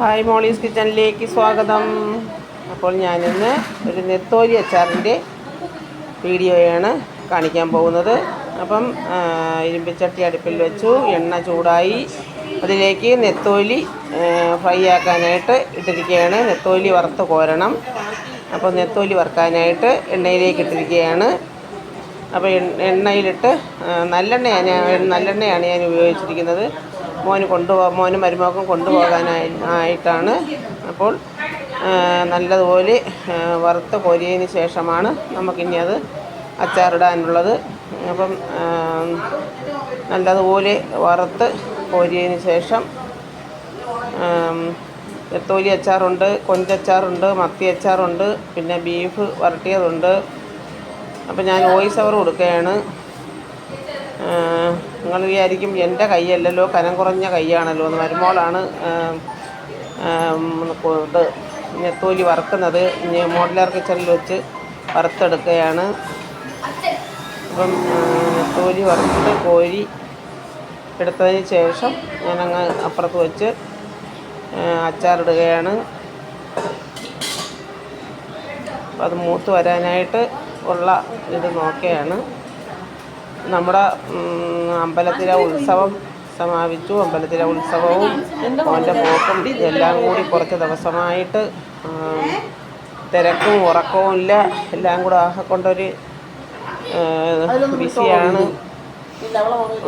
Hi Molly's കിച്ചണിലേക്ക് സ്വാഗതം. അപ്പോൾ ഞാനിന്ന് ഒരു നെത്തോലി അച്ചാറിന്റെ വീഡിയോയാണ് കാണിക്കാൻ പോകുന്നത്. അപ്പം ഇരുമ്പിച്ചട്ടി അടുപ്പിൽ വെച്ചു. എണ്ണ ചൂടായി. അതിലേക്ക് നെത്തോലി ഫ്രൈ ആക്കാനായിട്ട് ഇട്ടിരിക്കുകയാണ്. നെത്തോലി വറുത്ത് കോരണം. അപ്പോൾ നെത്തോലി വറുക്കാനായിട്ട് എണ്ണയിലേക്ക് ഇട്ടിരിക്കുകയാണ്. അപ്പോൾ എണ്ണയിലിട്ട് നല്ലെണ്ണയാണ് ഞാൻ നല്ലെണ്ണയാണ് ഞാൻ ഉപയോഗിച്ചിരിക്കുന്നത്. മോന് കൊണ്ടുപോ മോനും മരുമോക്കും കൊണ്ടുപോകാനായി ആയിട്ടാണ് അപ്പോൾ നല്ലതുപോലെ വറുത്ത് കോരിയതിന് ശേഷമാണ് നമുക്കിനി അത് അച്ചാറിടാനുള്ളത്. അപ്പം നല്ലതുപോലെ വറുത്ത് കോരിയതിന് ശേഷം എത്തോലി അച്ചാറുണ്ട് കൊഞ്ചച്ചാറുണ്ട് മത്തി അച്ചാറുണ്ട് പിന്നെ ബീഫ് വരട്ടിയതുണ്ട്. അപ്പം ഞാൻ വോയിസ് ഓവർ കൊടുക്കുകയാണ്. നിങ്ങൾ വിചാരിക്കും എന്റെ കൈയല്ലല്ലോ കനം കുറഞ്ഞ കൈയാണല്ലോ എന്ന് വരുമ്പോഴാണ് ഇത് നെത്തോലി വറുക്കുന്നത്. മോഡലർ കിച്ചണിൽ വെച്ച് വറുത്തെടുക്കുകയാണ്. അപ്പം തോലി നെത്തോലി വറുത്ത് കോരി എടുത്തതിന് ശേഷം ഞാനങ്ങ് അപ്പുറത്ത് വെച്ച് അച്ചാറിടുകയാണ്. അത് മൂത്ത് വരാനായിട്ട് ഉള്ള ഇത് നോക്കുകയാണ് നമ്മുടെ അമ്പലത്തിലെ ഉത്സവം സമാപിച്ചു. അമ്പലത്തിലെ ഉത്സവവും അവന്റെ പോക്കും എല്ലാം കൂടി കുറച്ച് ദിവസമായിട്ട് തിരക്കും ഉറക്കവും ഇല്ല. എല്ലാം കൂടെ ആകെക്കൊണ്ടൊരു ബിസിയാണ്.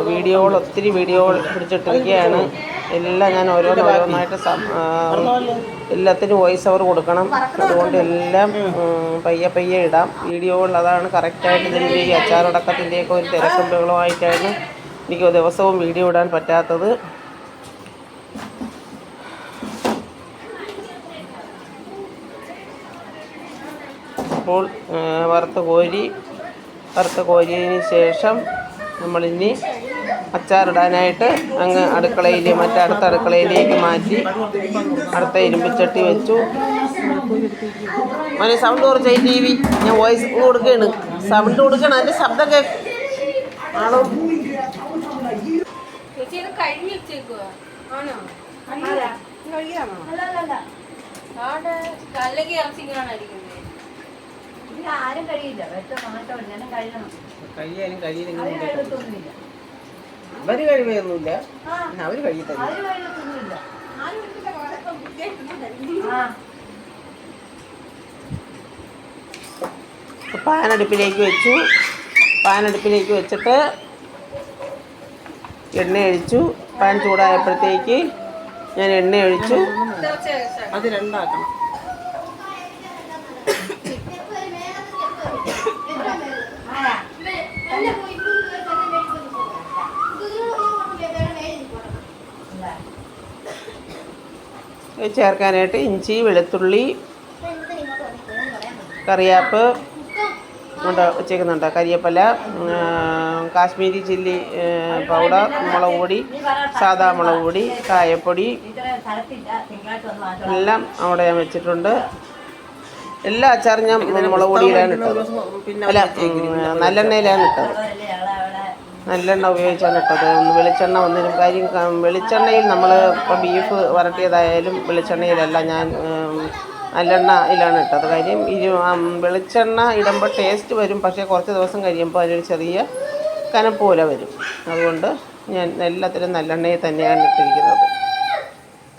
വീഡിയോകൾ ഒത്തിരി വീഡിയോകൾ പിടിച്ചിട്ടിരിക്കുകയാണ്. എല്ലാം ഞാൻ ഓരോന്ന് ഓരോന്നായിട്ട് എല്ലാത്തിനും വോയിസ് ഓവർ കൊടുക്കണം. അതുകൊണ്ട് എല്ലാം പയ്യെ പയ്യെ ഇടാം. വീഡിയോകൾ അതാണ് കറക്റ്റായിട്ട് ഇതിന്റെ ഈ അച്ചാറടക്കത്തിന്റെയൊക്കെ ഒരു തിരക്കും ബഹളമായിട്ടാണ് എനിക്ക് ദിവസവും വീഡിയോ ഇടാൻ പറ്റാത്തത്. അപ്പോൾ വറുത്ത് കോരി വറുത്ത് കോരിയതിന് ശേഷം നമ്മളിനി അച്ചാറിടാനായിട്ട് അങ്ങ് അടുക്കളയിൽ മറ്റേ അടുത്ത അടുക്കളയിലേക്ക് മാറ്റി അടുത്ത ഇരുമ്പിച്ചട്ടി വെച്ചു. മോനെ സൗണ്ട് കുറച്ചായി ടി വി ഞാൻ വോയിസ് കൊടുക്കുകയാണ് സൗണ്ട് കൊടുക്കണം അതിന്റെ ശബ്ദം കേൾക്കും ആണോ? അല്ലെങ്കിൽ ഇറച്ചി ആരും കഴിയില്ല. വെച്ച മാറ്റം ഞാനും കഴിയണം. കഴിയാനും അവർ ആ അവർ കഴിയത്തില്ല. പാനടുപ്പിലേക്ക് കഴിയത്തൊന്നുമില്ല. ആ. പാൻ അടുപ്പിലേക്ക് വെച്ചു. പാനടുപ്പിലേക്ക് വെച്ചിട്ട് എണ്ണ ഒഴിച്ചു. പാൻ ചൂടായപ്പോഴത്തേക്ക് ഞാൻ എണ്ണ ഒഴിച്ചു. അത് രണ്ടാക്കണം ഇത് ചേർക്കാനായിട്ട് ഇഞ്ചി വെളുത്തുള്ളി കറിയാപ്പ് കൊണ്ട് വെച്ചേക്കുന്നുണ്ട്. കരിയപ്പല കാശ്മീരി ചില്ലി പൗഡർ മുളക് പൊടി സാദാ മുളക് പൊടി കായപ്പൊടി എല്ലാം അവിടെ ഞാൻ വെച്ചിട്ടുണ്ട്. എല്ലാ അച്ചാറും ഞാൻ മുളക് പൊടിയിലാണ് ഇട്ടത്. അല്ല നല്ലെണ്ണയിലാണ് ഇട്ടത്. നല്ലെണ്ണ ഉപയോഗിച്ചാണ് ഇട്ടത് വെളിച്ചെണ്ണ ഒന്നിനും കാര്യം വെളിച്ചെണ്ണയിൽ നമ്മൾ ഇപ്പോൾ ബീഫ് വരട്ടിയതായാലും വെളിച്ചെണ്ണയിലല്ല ഞാൻ നല്ലെണ്ണയിലാണ് ഇട്ടത് കാര്യം ഇരു വെളിച്ചെണ്ണ ഇടുമ്പോൾ ടേസ്റ്റ് വരും. പക്ഷേ കുറച്ച് ദിവസം കഴിയുമ്പോൾ അതിനൊരു ചെറിയ കനപ്പ് പോലെ വരും. അതുകൊണ്ട് ഞാൻ എല്ലാത്തിലും നല്ലെണ്ണയിൽ തന്നെയാണ് ഇട്ടിരിക്കുന്നത്.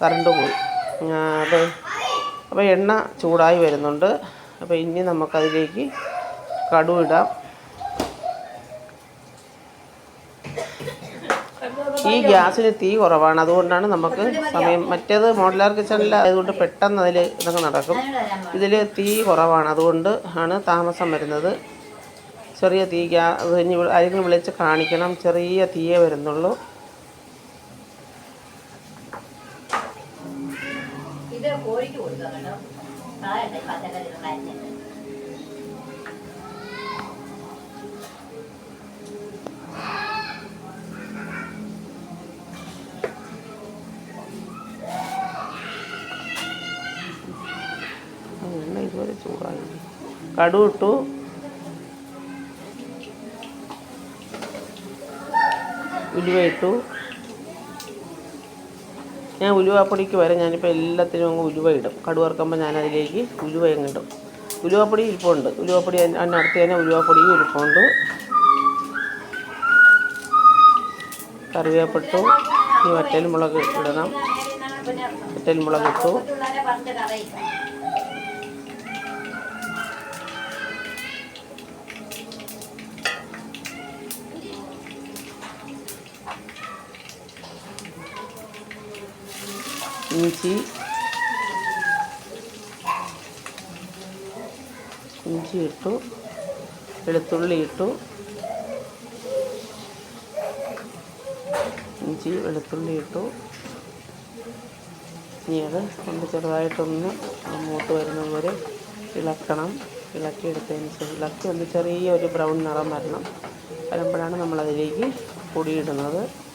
കറണ്ട് പോയി. അത് അപ്പോൾ എണ്ണ ചൂടായി വരുന്നുണ്ട്. അപ്പോൾ ഇനി നമുക്കതിലേക്ക് കടു ഈ ഗ്യാസിന് തീ കുറവാണ്. അതുകൊണ്ടാണ് നമുക്ക് സമയം മറ്റേത് മോഡലാർ കിച്ചണിൽ അതുകൊണ്ട് പെട്ടെന്ന് അതിൽ ഇതൊക്കെ നടക്കും. ഇതിൽ തീ കുറവാണ്. അതുകൊണ്ട് ആണ് താമസം വരുന്നത്. ചെറിയ തീ ഗ്യാ ആരെങ്കിലും വിളിച്ച് കാണിക്കണം. ചെറിയ തീയേ വരുന്നുള്ളൂ. ഇത് കോഴിക്ക് കൊടുക്കാം കേട്ടോ. കടു ഇട്ടു. ഞാൻ ഉലുവാപ്പൊടിക്ക് വരെ ഞാനിപ്പോൾ എല്ലാത്തിനും അങ്ങ് ഉലുവ ഇടും. കടു വറുക്കുമ്പോൾ ഞാൻ അതിലേക്ക് ഉലുവ അങ്ങ് ഇടും. ഉലുവാപ്പൊടി ഇരിപ്പുണ്ട്. ഉലുവാപ്പൊടി അതിന് അതിനടുത്ത് തന്നെ ഉലുവാപ്പൊടിയും ഇരിപ്പുണ്ട്. കറിവേപ്പിട്ടു. ഇനി വറ്റൽ മുളക് ഇടണം. വറ്റൽ മുളക് ഇട്ടു. ഇഞ്ചി ഇഞ്ചി ഇട്ടു. വെളുത്തുള്ളി ഇട്ടു. ഇഞ്ചി വെളുത്തുള്ളി ഇട്ടു. ഇനി അത് ഒന്ന് ചെറുതായിട്ടൊന്ന് മൂത്ത് വരുന്നത് വരെ ഇളക്കണം. ഇളക്കിയെടുത്തതിന് ശേഷം ഇളക്കി ഒന്ന് ചെറിയൊരു ബ്രൗൺ നിറം വരണം. വരുമ്പോഴാണ് നമ്മളതിലേക്ക് പൊടിയിടുന്നത്.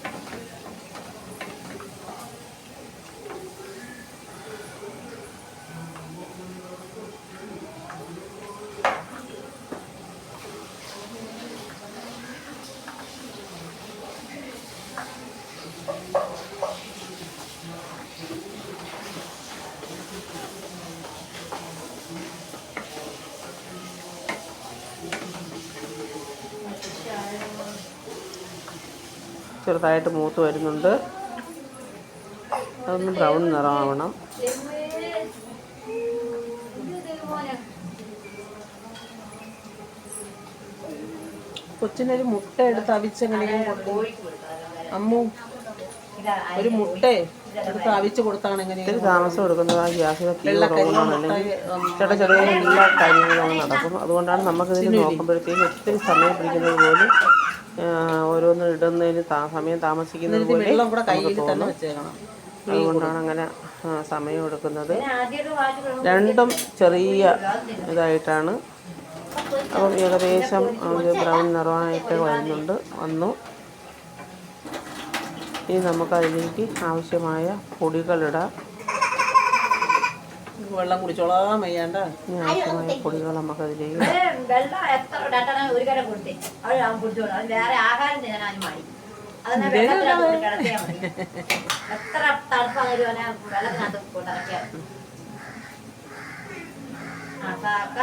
ചെറുതായിട്ട് മൂത്ത് വരുന്നുണ്ട്. അതൊന്ന് ബ്രൗൺ നിറമാവണം. കൊച്ചിനൊരു മുട്ട എടുത്ത് അവിച്ചെങ്ങനെയും അമ്മു ഒരു മുട്ട എടുത്ത് അവിച്ച് കൊടുത്താണ് ഇത്തിരി താമസം എടുക്കുന്നത് ആ ഗ്യാസിലൊക്കെ ചേട്ടാ ചെറിയ എല്ലാ കാര്യങ്ങളും നടക്കും. അതുകൊണ്ടാണ് നമുക്കിതിന് നോക്കുമ്പോഴത്തേക്കും ഒത്തിരി സമയം പിടിക്കുന്നത് പോലെ ഓരോന്ന് ഇടുന്നതിന് താ സമയം താമസിക്കുന്നത് പോലെ നമുക്ക് തോന്നും അതുകൊണ്ടാണ് അങ്ങനെ സമയം എടുക്കുന്നത്. രണ്ടും ചെറിയ ഇതായിട്ടാണ്. അപ്പം ഏകദേശം ഒരു ബ്രൗൺ നിറമായിട്ട് വരുന്നുണ്ട്. വന്നു. ഇനി നമുക്കതിലേക്ക് ആവശ്യമായ പൊടികളിടാം. വെള്ളം കുടിച്ചോളാൻ വയ്യാണ്ട ഇനി ആവശ്യമായ പൊടികൾ നമുക്കതിലേക്ക് വെള്ളം എത്ര രണ്ടെണ്ണം ഒരു കരം കൊടുത്തേ? അവൾ അവൻ കുടിച്ചോളൂ അത് വേറെ ആഹാരം തിന്നാനും മടി. അതെന്നാ വെള്ളത്തിനകത്ത് കിടത്തിയാൽ മതി. എത്ര തണുപ്പാണെങ്കിലും അവനെ വെള്ളത്തിനകത്ത് കൊണ്ടിറക്കിയാൽ ആ കാക്ക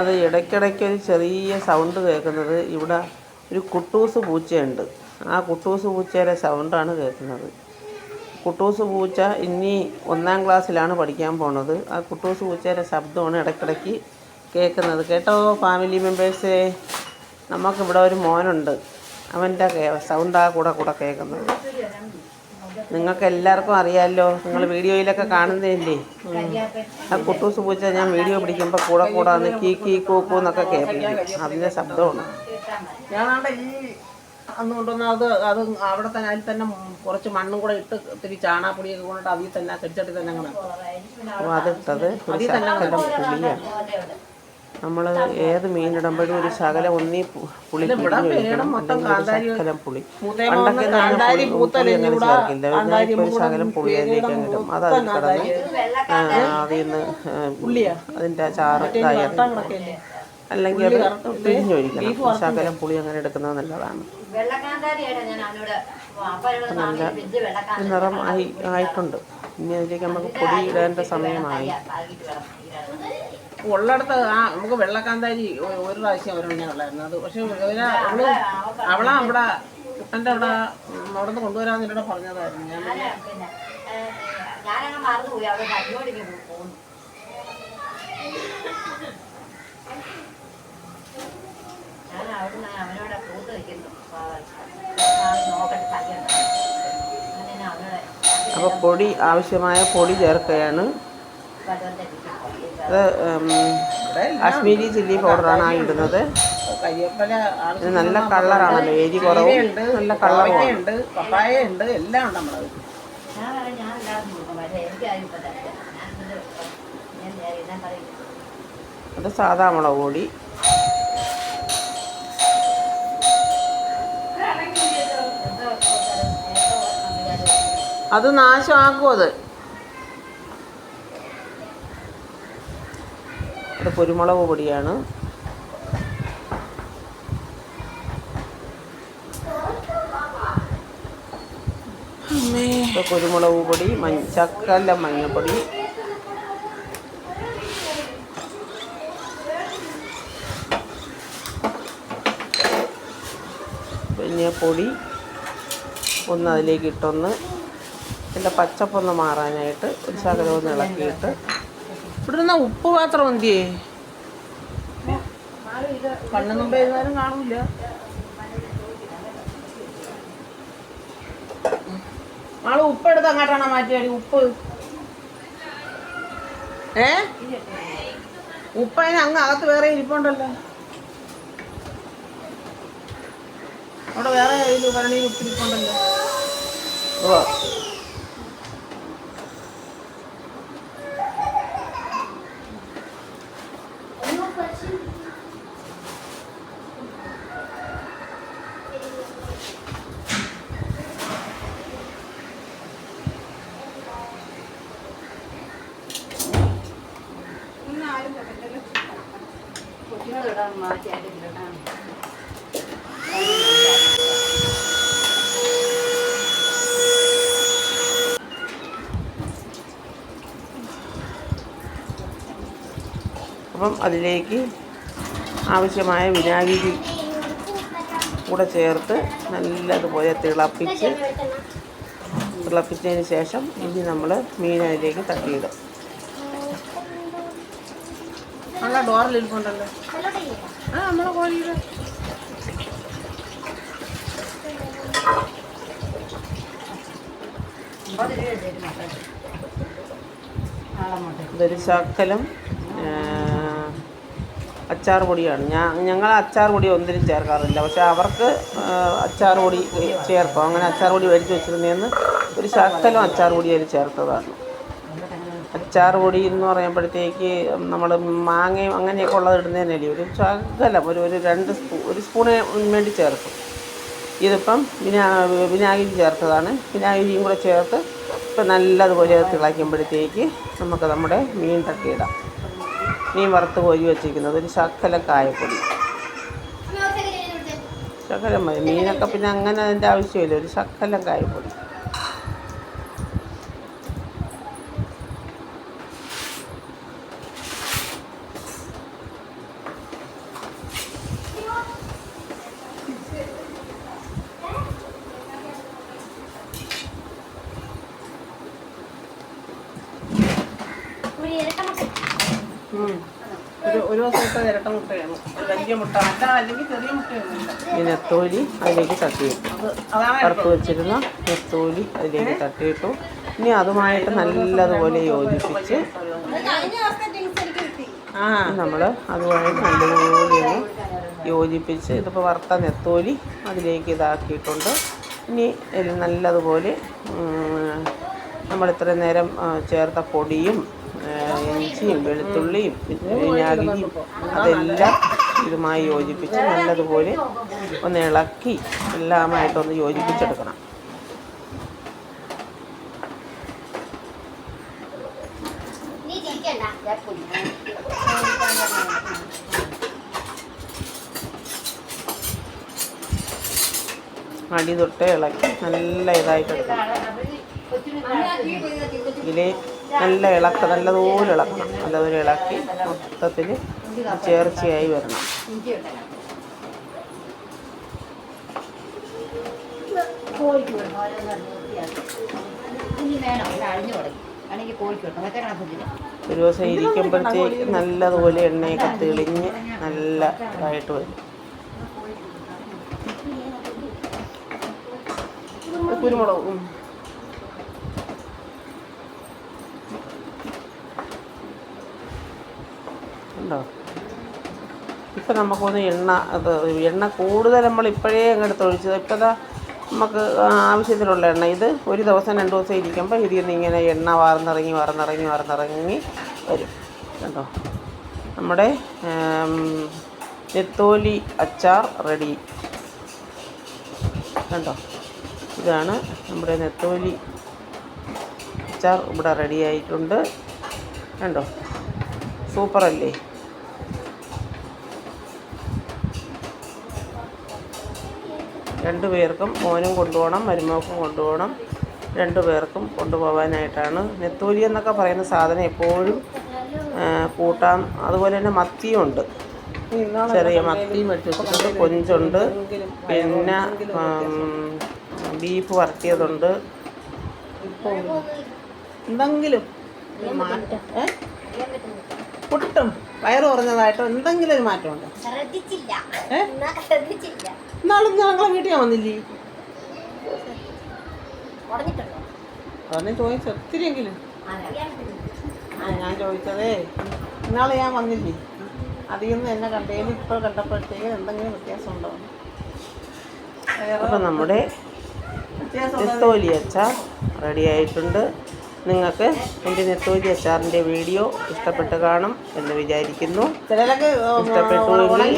അത് ഇടയ്ക്കിടയ്ക്ക് ഒരു ചെറിയ സൗണ്ട് കേൾക്കുന്നത്. ഇവിടെ ഒരു കുട്ടൂസ് പൂച്ചയുണ്ട്. ആ കുട്ടൂസ് പൂച്ചയുടെ സൗണ്ടാണ് കേൾക്കുന്നത്. കുട്ടൂസ് പൂച്ച ഇനി ഒന്നാം ക്ലാസ്സിലാണ് പഠിക്കാൻ പോണത്. ആ കുട്ടൂസ് പൂച്ചയുടെ ശബ്ദമാണ് ഇടയ്ക്കിടയ്ക്ക് കേൾക്കുന്നത്. കേട്ടോ ഫാമിലി മെമ്പേഴ്സേ നമുക്കിവിടെ ഒരു മോനുണ്ട്. അവന്റെ ആ കൂടെ കൂടെ കേൾക്കുന്നത്. നിങ്ങൾക്ക് എല്ലാവർക്കും അറിയാമല്ലോ നിങ്ങൾ വീഡിയോയിലൊക്കെ കാണുന്നതല്ലേ? ആ കുട്ടൂസ് പൂച്ച ഞാൻ വീഡിയോ പിടിക്കുമ്പോൾ കൂടെ കൂടെ കീ കീ കൂക്കൂ എന്നൊക്കെ കേൾപ്പിക്കും. അതിന്റെ ശബ്ദമാണ് കിട്ടാൻ മതി ഞാനാണ്ട് ഈ അന്ന് കൊണ്ടുവന്ന അത് അത് അവിടെ തന്നെ അതിൽ തന്നെ കുറച്ച് മണ്ണും കൂടെ ഇട്ട് ഇത്തിരി ചാണാപ്പൊടിയൊക്കെ കൊണ്ടിട്ട് അതിൽ തന്നെ കെട്ടിച്ചട്ടി തന്നെ അങ്ങനെ അപ്പോൾ അതിട്ടത് ഒരു ശകലം പുളിയാണ്. നമ്മൾ ഏത് മീനിടുമ്പോഴും ഒരു ശകലം ഒന്നീ പുളി ശകലം പുളി. പണ്ടൊക്കെ പുളി- അങ്ങനെ ചേർക്കില്ല ഒരു ശകലം പുളി അതിലേക്ക് കിട്ടും. അത് അതിൽ കിടന്ന് അതിൽ നിന്ന് അതിന്റെ ചാറ് ഇതായി അല്ലെങ്കിൽ അത് പിഴിഞ്ഞൊഴിക്കണം. ശകലം പുളി അങ്ങനെ എടുക്കുന്നത് നല്ലതാണ്. നല്ല നിറം ആയി ആയിട്ടുണ്ട്. ഇനി അതിലേക്ക് നമുക്ക് പൊടി ഇടേണ്ട സമയമായി. ഉള്ളടത്ത് ആ നമുക്ക് വെള്ളക്കാന്താരി ഒരു പ്രാവശ്യം ഒരെണ്ണം ഉള്ളായിരുന്നു. അത് പക്ഷെ അവൾ അവളാ അവിടെ കുട്ടന്റെ അവിടെ അവിടെ നിന്ന് കൊണ്ടുവരാന്ന് എന്നോട് പറഞ്ഞതായിരുന്നു. ഞാൻ ഞാനങ്ങ് മറന്നുപോയി. അവിടെ കഞ്ഞോടിക്ക് പോകുന്നു ഞാൻ അവിടുന്ന് അവനോട്. നോക്കട്ടെ തയ്യണ്ട അങ്ങനെ അവനോട് അപ്പോൾ പൊടി ആവശ്യമായ പൊടി ചേർക്കുകയാണ്. ഇത് കാശ്മീരി ചില്ലി പൗഡറാണ് ആ ഇടുന്നത്. ഇത് നല്ല കളറാണല്ലോ എരി കുറവ്. ഉണ്ട് നല്ല കളറുണ്ട് ഉണ്ട് പപ്പായ ഉണ്ട് എല്ലാം ഉണ്ട് നമ്മളത് അത് സാധാ മുളക് പൊടി. അത് നാശമാക്കും അത്. അത് കുരുമുളക് പൊടിയാണ്. കുരുമുളക് പൊടി മ ചക്കല്ല മഞ്ഞൾപ്പൊടി. പിന്നെ പൊടി. ഒന്ന് അതിലേക്ക് ഇട്ടൊന്ന് ഇതിന്റെ പച്ചപ്പൊന്ന് മാറാനായിട്ട് ഒരു ശകലം ഒന്ന് ഇളക്കിയിട്ട്. ഇവിടെ നിന്ന് ഉപ്പ് പാത്രം എന്തിയേ കണ്ണു മുമ്പേ ഇരുന്നാലും കാണൂല. ആൾ ഉപ്പ് എടുത്ത് അങ്ങോട്ടാണോ മാറ്റിയാടി ഉപ്പ്. ഏ? ഉപ്പ് അതിന് അങ്ങ് അകത്ത് വേറെ ഇരിപ്പുണ്ടല്ലോ. അവിടെ വേറെ കയ്യിൽ ഭരണിയിൽ ഉപ്പിരിപ്പുണ്ടല്ലോ. ഓ അപ്പം അതിലേക്ക് ആവശ്യമായ വിനാഗിരി കൂടെ ചേർത്ത് നല്ലതുപോലെ തിളപ്പിച്ച് തിളപ്പിച്ചതിന് ശേഷം ഇനി നമ്മൾ മീൻ അതിലേക്ക് തട്ടിയിടും. നല്ല ഡോറിലിരിപ്പുണ്ടല്ലോ ആ നമ്മളെ കോഴിയുടെ. ഇതൊരു ശക്കലും അച്ചാർ പൊടിയാണ്. ഞാൻ ഞങ്ങൾ അച്ചാർ പൊടി ഒന്നിനും ചേർക്കാറില്ല. പക്ഷേ അവർക്ക് അച്ചാർ പൊടി ചേർക്കും. അങ്ങനെ അച്ചാർ പൊടി മേടിച്ച് വെച്ചിരുന്നതെന്ന് ഒരു ശക്തലും അച്ചാർ പൊടി അതിൽ ചേർത്തതാണ്. അച്ചാർ പൊടി എന്ന് പറയുമ്പോഴത്തേക്ക് നമ്മൾ മാങ്ങയും അങ്ങനെയൊക്കെ ഉള്ളത് ഇടുന്നതിനല്ലേ ഒരു ശകലം ഒരു ഒരു രണ്ട് സ്പൂ ഒരു സ്പൂണ് വേണ്ടി ചേർക്കും. ഇതിപ്പം വിനാ വിനാഗിരി ചേർത്തതാണ്. വിനാഗിരിയും കൂടെ ചേർത്ത് ഇപ്പം നല്ലതുപോലെ തിളയ്ക്കുമ്പോഴത്തേക്ക് നമുക്ക് നമ്മുടെ മീൻ തട്ടിയിടാം. മീൻ വറുത്ത് കോരി വെച്ചിരിക്കുന്നത്. ഒരു ശക്കല കായപ്പൊടി. ശകലം മതി. മീനൊക്കെ പിന്നെ അങ്ങനെ അതിന്റെ ആവശ്യമില്ല. ഒരു ശക്കലം കായപ്പൊടി. ഒരു എത്തോലി ഇരട്ട മുട്ടയാണ്. വലിയ മുട്ട. അല്ല അല്ലെങ്കിൽ ചെറിയ അതിലേക്ക് തട്ടിയിട്ടു വറുത്ത് വെച്ചിരുന്ന നെത്തോലി അതിലേക്ക് തട്ടിയിട്ടു ഇനി അതുമായിട്ട് നല്ലതുപോലെ യോജിപ്പിച്ച് ആ നമ്മൾ അതുമായിട്ട് നല്ലതുപോലെ ഒന്ന് യോജിപ്പിച്ച് ഇതിപ്പോൾ വറുത്ത നെത്തോലി അതിലേക്ക് ഇതാക്കിയിട്ടുണ്ട്. ഇനി നല്ലതുപോലെ നമ്മളിത്രയും നമ്മൾ ഇത്രയും നേരം ചേർത്ത പൊടിയും ഇഞ്ചിയും വെളുത്തുള്ളിയും വിനാഗിരിയും അതെല്ലാം ഇതുമായി യോജിപ്പിച്ച് നല്ലതുപോലെ ഒന്ന് ഇളക്കി എല്ലാമായിട്ടൊന്ന് യോജിപ്പിച്ചെടുക്കണം. അടി തൊട്ട് ഇളക്കി നല്ല ഇതായിട്ടെടുക്കണം. ഇതിൽ നല്ല ഇളക്ക നല്ലതുപോലെ ഇളക്കണം. നല്ലതുപോലെ ഇളക്കി മൊത്തത്തിൽ ചേർച്ചയായി വരണം. ഒരു ദിവസം ഇരിക്കുമ്പോഴത്തേക്ക് നല്ലതുപോലെ എണ്ണയൊക്കെ തെളിഞ്ഞ് നല്ല ഇതായിട്ട് വരും. കുരുമുളക് ഉം. ഉണ്ടോ? ഇപ്പം നമുക്കൊന്ന് എണ്ണ അത് എണ്ണ കൂടുതൽ നമ്മൾ ഇപ്പോഴേ അങ്ങോട്ട് ഒഴിച്ചത് ഇപ്പം നമുക്ക് ആവശ്യത്തിനുള്ള എണ്ണ. ഇത് ഒരു ദിവസം രണ്ട് ദിവസം ഇരിക്കുമ്പോൾ ഇതിൽ നിന്ന് ഇങ്ങനെ എണ്ണ വാർന്നിറങ്ങി വാർന്നിറങ്ങി വാർന്നിറങ്ങി വരും. കണ്ടോ? നമ്മുടെ നെത്തോലി അച്ചാർ റെഡി. കണ്ടോ? ഇതാണ് നമ്മുടെ നെത്തോലി അച്ചാർ ഇവിടെ റെഡി ആയിട്ടുണ്ട്. കണ്ടോ? സൂപ്പറല്ലേ? രണ്ടു പേർക്കും മോനും കൊണ്ടുപോകണം മരുമോക്കും കൊണ്ടുപോകണം. രണ്ടു പേർക്കും കൊണ്ടുപോകാനായിട്ടാണ്. നെത്തോലി എന്നൊക്കെ പറയുന്ന സാധനം എപ്പോഴും കൂട്ടാൻ കൂട്ടാം അതുപോലെ തന്നെ മത്തിയുണ്ട് ചെറിയ മത്തി വെട്ടിച്ചിട്ടുണ്ട് കൊഞ്ചുണ്ട്. പിന്നെ ബീഫ് വറുത്തിയതുണ്ട്. എന്തെങ്കിലും? മാറ്റം ഏ പുട്ടും. വയറ് കുറഞ്ഞതായിട്ടോ എന്തെങ്കിലും ഒരു മാറ്റമുണ്ട് ശ്രദ്ധിച്ചില്ല. ഏ? എന്നാ ശ്രദ്ധിച്ചില്ല. നാളെ ഞങ്ങളെ വീട്ടിൽ ഞാൻ വന്നില്ലേ? അതന്നെ ചോദിച്ചു ഒത്തിരിയെങ്കിലും. ആ ഞാൻ ചോദിച്ചതേ ഇന്നാളെ ഞാൻ വന്നില്ലേ? അതിൽ നിന്ന് എന്നെ കണ്ടതിൽ ഇപ്പോൾ കണ്ടപ്പോഴത്തേക്ക് എന്തെങ്കിലും വ്യത്യാസം ഉണ്ടോ അപ്പം നമ്മുടെ റെഡി ആയിട്ടുണ്ട്. നിങ്ങൾക്ക് എന്റെ നെത്തോലി അച്ചാറിന്റെ വീഡിയോ ഇഷ്ടപ്പെട്ട് കാണും എന്ന് വിചാരിക്കുന്നു. ഇഷ്ടപ്പെട്ടു ഇഷ്ടപ്പെട്ടുവെങ്കിൽ,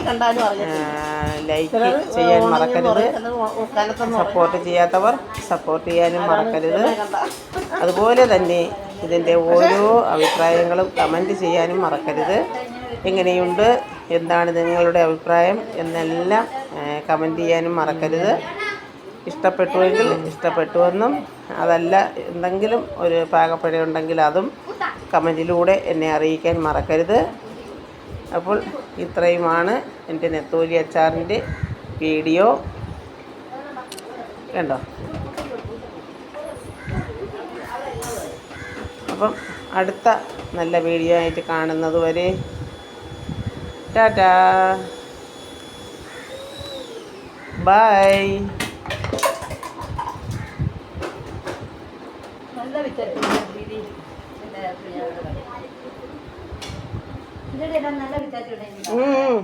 ലൈക്ക് ചെയ്യാൻ മറക്കരുത്. സപ്പോർട്ട് ചെയ്യാത്തവർ സപ്പോർട്ട് ചെയ്യാനും മറക്കരുത്. അതുപോലെ തന്നെ ഇതിന്റെ ഓരോ അഭിപ്രായങ്ങളും കമന്റ് ചെയ്യാനും മറക്കരുത്. എങ്ങനെയുണ്ട്? എന്താണ് നിങ്ങളുടെ അഭിപ്രായം? എന്നെല്ലാം കമന്റ് ചെയ്യാനും മറക്കരുത്. ഇഷ്ടപ്പെട്ടുവെങ്കിൽ ഇഷ്ടപ്പെട്ടുവെന്നും അതല്ല എന്തെങ്കിലും ഒരു പാകപ്പിഴയുണ്ടെങ്കിൽ അതും കമന്റിലൂടെ എന്നെ അറിയിക്കാൻ മറക്കരുത്. അപ്പോൾ ഇത്രയുമാണ് എന്റെ നെത്തോലി അച്ചാറിന്റെ വീഡിയോ. കണ്ടോ? അപ്പം അടുത്ത നല്ല വീഡിയോ ആയിട്ട് കാണുന്നത് വരെ ടാറ്റാ. ബൈ. ம்